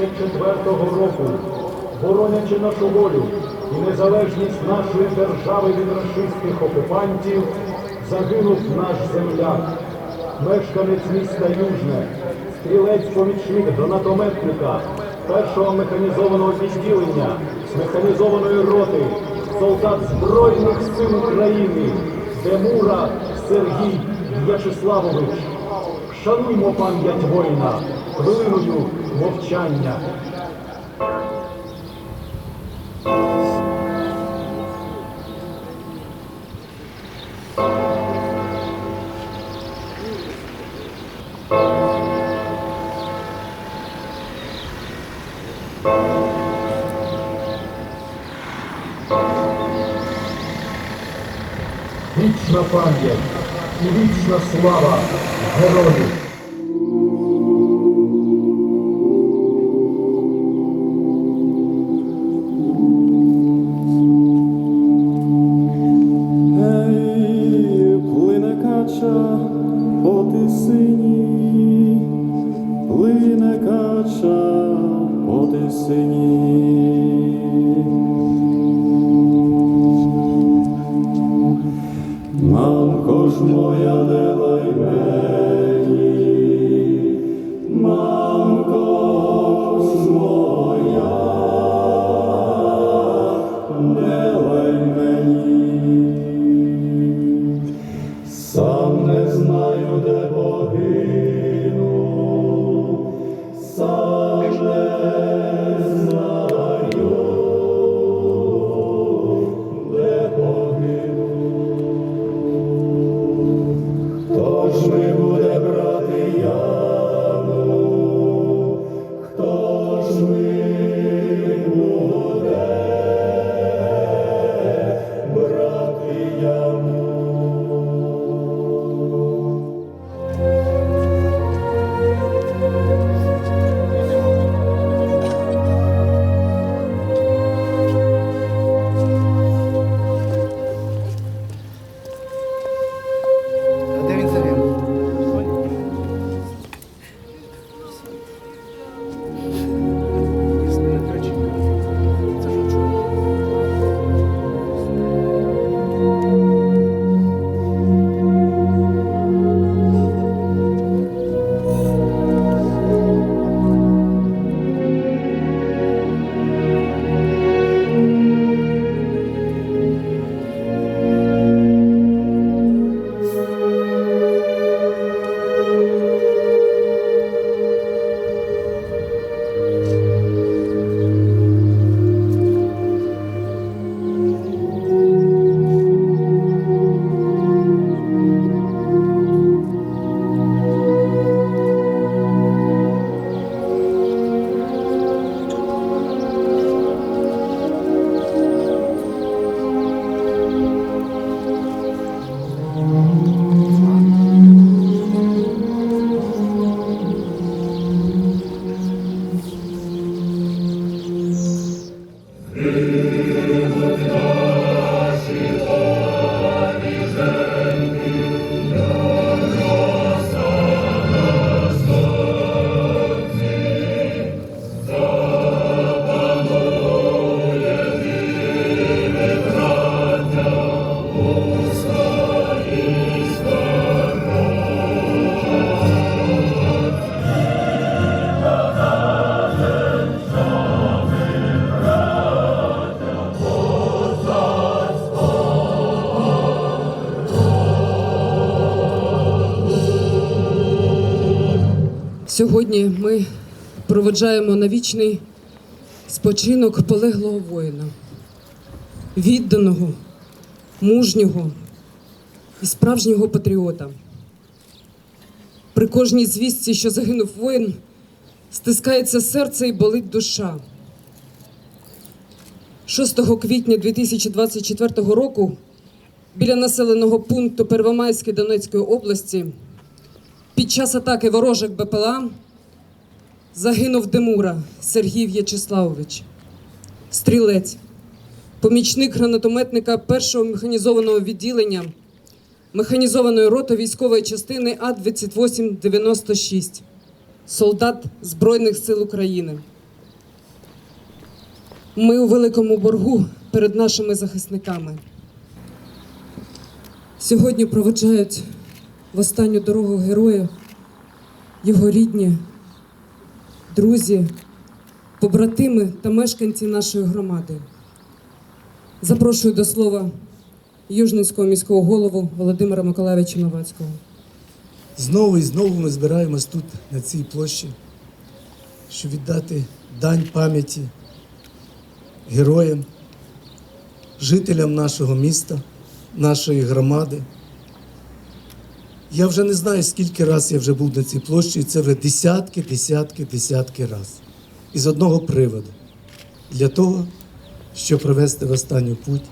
2024 року, боронячи нашу волю і незалежність нашої держави від рашистських окупантів, загинув наш земляк, мешканець міста Южне, стрілець-помічник гранатометника, першого механізованого відділення, механізованої роти, солдат Збройних сил України, Демура Сергій В'ячеславович. Шануймо пам'ять воїна хвилиною мовчання. Вічна пам'ять і вічна слава герою. Проведжаємо на вічний спочинок полеглого воїна, відданого, мужнього і справжнього патріота. При кожній звістці, що загинув воїн, стискається серце і болить душа. 6 квітня 2024 року біля населеного пункту Первомайське Донецької області під час атаки ворожих БПЛА загинув Демура Сергій В'ячеславович, стрілець, помічник гранатометника першого механізованого відділення механізованої роти військової частини А-2896 солдат Збройних сил України. Ми у великому боргу перед нашими захисниками. Сьогодні проводжають в останню дорогу героя його рідні, друзі, побратими та мешканці нашої громади. Запрошую до слова Южницького міського голову Володимира Миколаївича Новацького. Знову і знову ми збираємось тут, на цій площі, щоб віддати дань пам'яті героям, жителям нашого міста, нашої громади. Я вже не знаю, скільки разів я вже був на цій площі, і це вже десятки, десятки, десятки разів. Із одного приводу. Для того, щоб провести в останню путь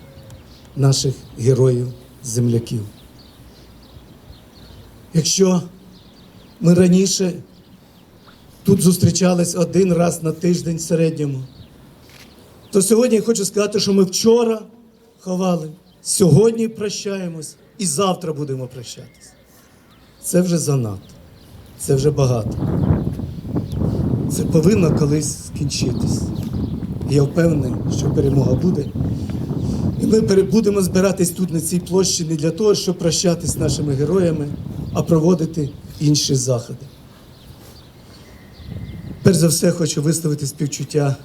наших героїв-земляків. Якщо ми раніше тут зустрічались один раз на тиждень в середньому, то сьогодні я хочу сказати, що ми вчора ховали, сьогодні прощаємось і завтра будемо прощатись. Це вже занадто, це вже багато. Це повинно колись скінчитись. Я впевнений, що перемога буде. І ми будемо збиратись тут на цій площі не для того, щоб прощатись з нашими героями, а проводити інші заходи. Перш за все, хочу висловити співчуття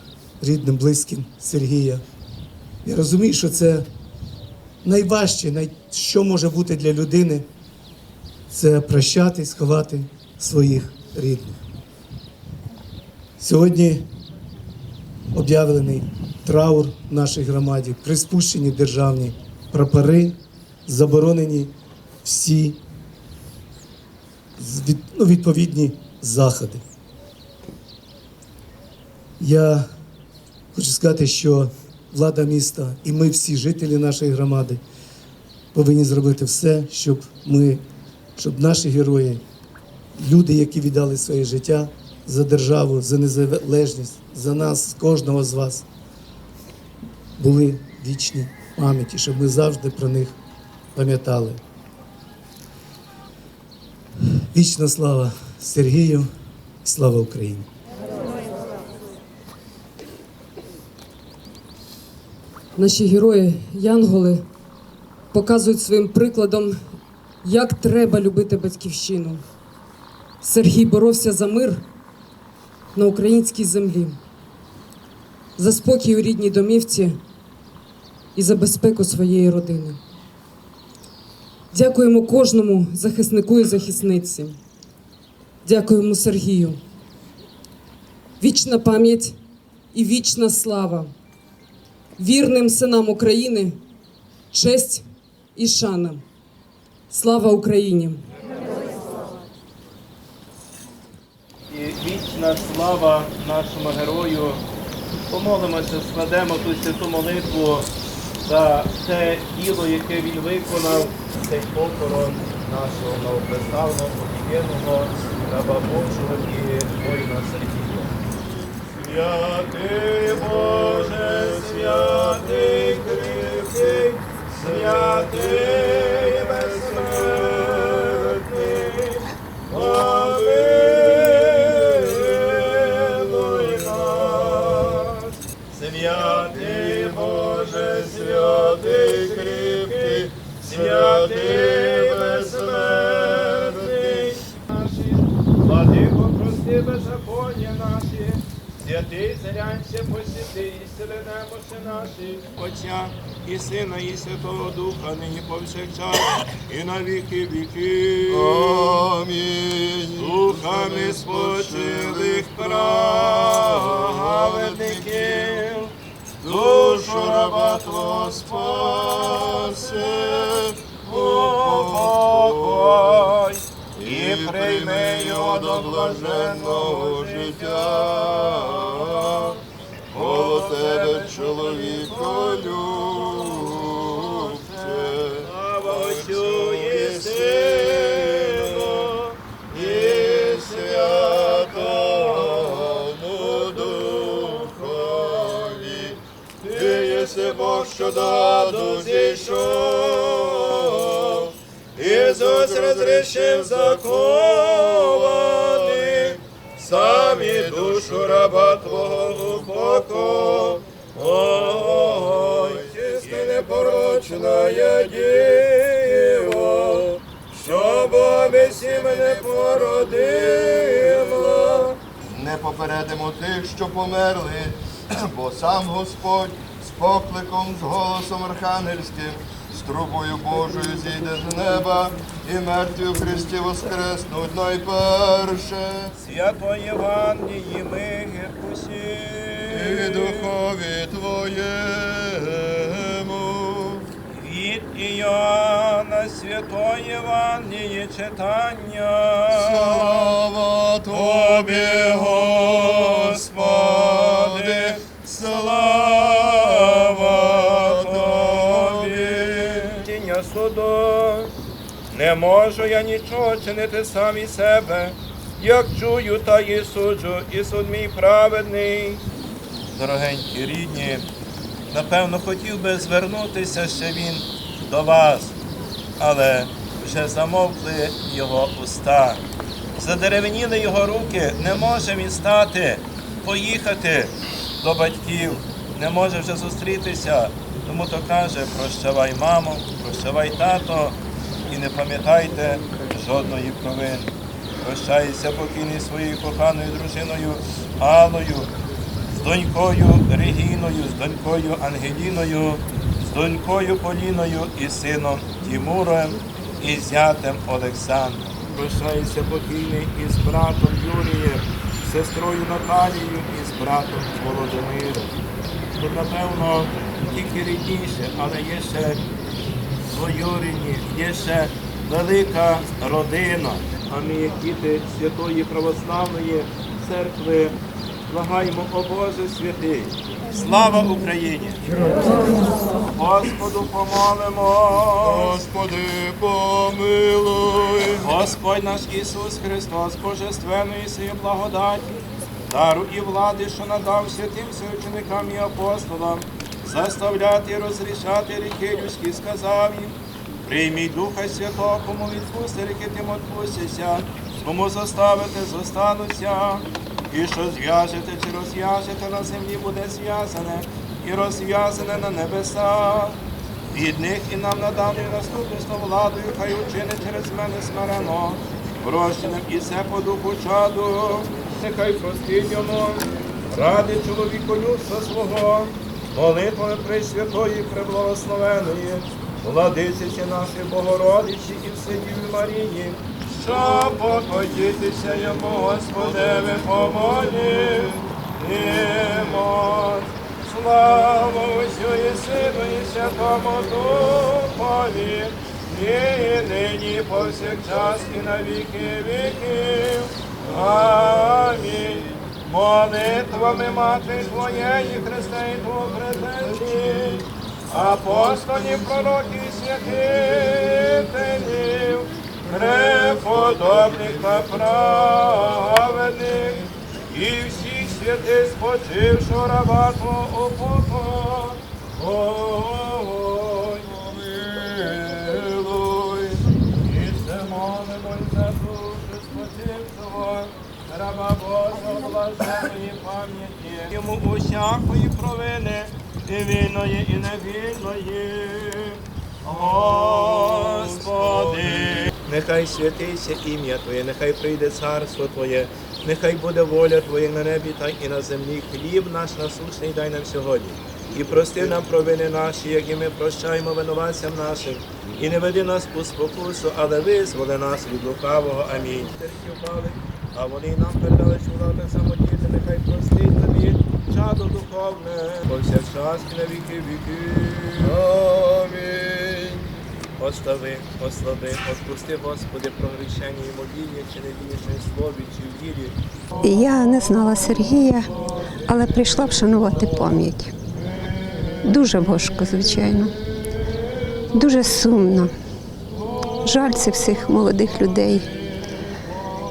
рідним, близьким Сергія. Я розумію, що це найважче, най... що може бути для людини, це прощатись, ховати своїх рідних. Сьогодні об'явлений траур в нашій громаді, приспущені державні прапори, заборонені всі ну, відповідні заходи. Я хочу сказати, що влада міста і ми, всі жителі нашої громади, повинні зробити все, щоб ми, щоб наші герої, люди, які віддали своє життя за державу, за незалежність, за нас, кожного з вас, були вічні пам'яті, щоб ми завжди про них пам'ятали. Вічна слава Сергію, слава Україні! Наші герої, янголи, показують своїм прикладом, як треба любити батьківщину. Сергій боровся за мир на українській землі, за спокій у рідній домівці і за безпеку своєї родини. Дякуємо кожному захиснику і захисниці. Дякуємо Сергію. Вічна пам'ять і вічна слава вірним синам України, честь і шана. Слава Україні! І вічна слава нашому герою. Помолимося, складемо ту святу молитву за те діло, яке він виконав, цей похорон нашого новоприставного, офігенного раба Божого і воїна Сергія. Святий Боже, святий кріпкий, святий посіти, і селенемося наші, Отця і Сина, і Святого Духа, нині повсякчас, і на віки віків. Амінь. Духами спочилих праведників, душу раба Твого спаси, упокой, і прийми його до блаженного життя. Тебе, чоловіко, любче. Слава Отцю Сину, і Святому Духові. Ти єси Бог, що даду зійшов, Ісус розрішив закованих, сам і душу раба Твого я діво, що Бобі сім не породила. Не попередимо тих, що померли, бо сам Господь з покликом, з голосом архангельським, з трубою Божою зійде з неба, і мертві в Христі воскреснуть найперше. Свято Євангелії ми усі. І духові Твоєму. Іоанна Свято Євангеліє читання. Слава Тобі, Господи, слава Тобі. Тіння суду. Не можу я нічого чинити сам із себе, як чую, та і суджу, і суд мій праведний. Дорогенькі рідні, напевно, хотів би звернутися ще він до вас, але вже замовкли його уста. Задеревеніли його руки, не може він стати, поїхати до батьків, не може вже зустрітися. Тому то каже, прощавай, мамо, прощавай тато, і не пам'ятайте жодної провини. Прощається покійний своєю коханою дружиною Аллою, з донькою Регіною, з донькою Ангеліною, донькою Поліною і сином Тімуром і зятем Олександром. Прощається покійний із братом Юрієм, сестрою Наталією і з братом Володимиром. Тут, напевно, тільки рідніше, але є ще двоюрідні, є ще велика родина. А ми, як діти Святої Православної Церкви, благаємо, о Боже святий. Слава Україні! Господу помолимо! Господи, помилуй. Господь наш Ісус Христос, божественної сії благодаті, дару і влади, що надав святим священикам і апостолам, заставляти розрішати ріки людські, сказав їм, прийміть Духа Святого, кому відпусти ріки, тим відпустяться, кому заставите, зостануться, і що зв'яжете чи розв'яжете на землі, буде зв'язане, і розв'язане на небесах. Від них і нам наданою наступництво владою, хай учини через мене смирено, прощеним і все по духу чаду, нехай простить йому, ради чоловіку людства свого, молитвами Пресвятої Преблагословеної, владичиці нашої Богородиці і Вседіві Марії, Що покотітися йому, Господеве, помолі. Імон. Слава Отцю і Сину і Святому Духові, і нині повсякчас і на віки віків. Амінь. Молитвами Матері Твоєї, Христа і Твого предвечі, апостолів, пророків, святителів, преподобних та праведних, і всіх святих спочившого раба Твого упокой. Ой, і все молимось за душу спочившого, раба Божого блаженної пам'яті, йому усякої провини, і вільної, і невільної. Господи. Нехай святиться ім'я Твоє, нехай прийде царство Твоє, нехай буде воля Твоя на небі та і на землі. Хліб наш насущний дай нам сьогодні. І прости нам провини наші, як і ми прощаємо винуватцям нашим. І не веди нас у спокусу, але визволи нас від лукавого. Амінь. А вони нам передали чула так само нехай простить тобі чадо духовне, повсякчас і на віки віки. Остави, ослаби, отпусти, Господи, прогрішення і моління, чи не вірші слові, чи в ділі. Я не знала Сергія, але прийшла вшанувати пам'ять. Дуже важко, звичайно, дуже сумно. Жаль цих всіх молодих людей.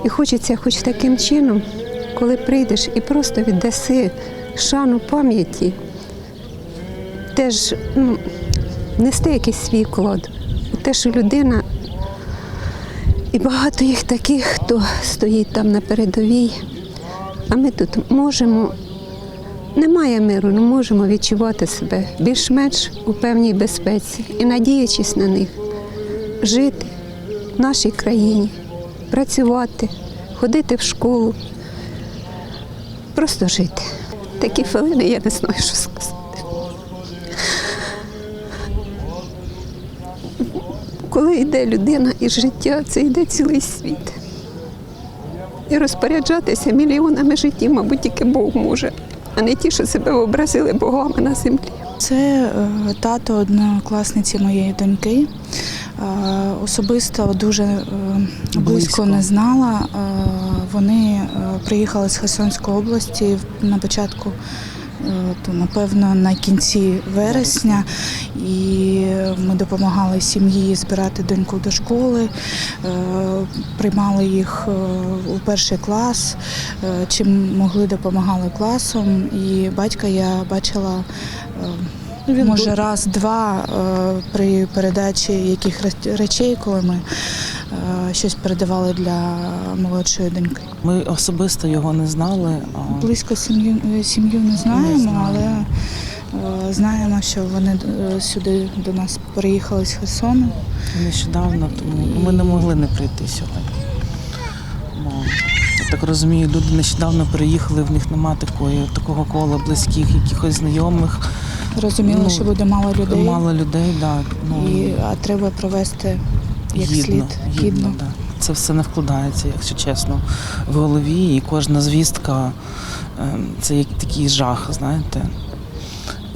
І хочеться хоч таким чином, коли прийдеш і просто віддаси шану пам'яті, теж ну, нести якийсь свій вклад. Те, що людина, і багато їх таких, хто стоїть там на передовій, А ми тут можемо, немає миру, але можемо відчувати себе більш-менш у певній безпеці і надіючись на них, жити в нашій країні, працювати, ходити в школу, просто жити. Такі хвилини я не знаю, що сказати. Коли йде людина із життя, це йде цілий світ. І розпоряджатися мільйонами життів, мабуть, тільки Бог може, а не ті, що себе образили богами на землі. Це е, тато однокласниці моєї доньки. Е, Особисто дуже е, близько не знала. Вони приїхали з Херсонської області на початку, то напевно на кінці вересня, і ми допомагали сім'ї збирати доньку до школи, е, приймали їх е, у перший клас, е, чим могли допомагали класом. І батька я бачила. е, Ну, Може, раз-два е, при передачі яких речей, коли ми е, щось передавали для молодшої доньки. Ми особисто його не знали. Близько сім'ю е, сім'ю не знаємо, але е, знаємо, що вони е, сюди до нас приїхали з Херсону. Нещодавно, тому ми не могли не прийти сьогодні. Я так розумію, люди нещодавно приїхали, в них нема такої, такого кола близьких, якихось знайомих. Розуміли, Ну, що буде мало людей, Мало людей, да, ну, і, а треба провести як гідно, слід гідно, гідно. Да. Це все не вкладається, якщо чесно, в голові, і кожна звістка е, це як такий жах, знаєте.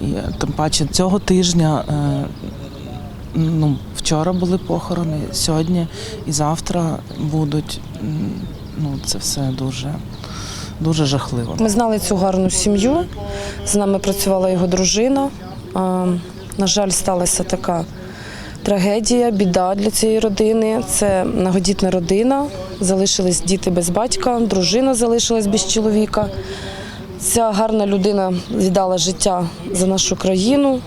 І е, тим паче цього тижня, е, ну, вчора були похорони, сьогодні і завтра будуть. Ну, це все дуже, дуже жахливо. Ми знали цю гарну сім'ю. З нами працювала його дружина. На жаль, сталася така трагедія, біда для цієї родини. Це многодітна родина. Залишились діти без батька, дружина залишилась без чоловіка. Ця гарна людина віддала життя за нашу країну.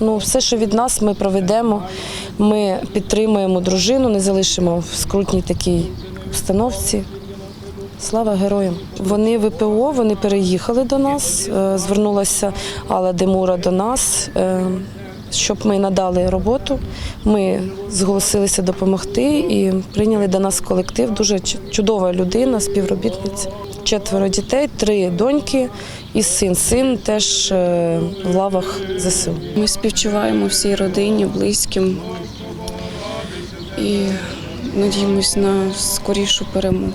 Ну, все, що від нас, ми проведемо. Ми підтримуємо дружину, не залишимо в скрутній такій обстановці. Слава героям! Вони ВПО, вони переїхали до нас. е, Звернулася Алла Демура до нас, е, щоб ми надали роботу. Ми зголосилися допомогти і прийняли до нас колектив. Дуже чудова людина, співробітниця. Четверо дітей, три доньки і син. Син теж е, в лавах ЗСУ. Ми співчуваємо всій родині, близьким і надіємось на скорішу перемогу.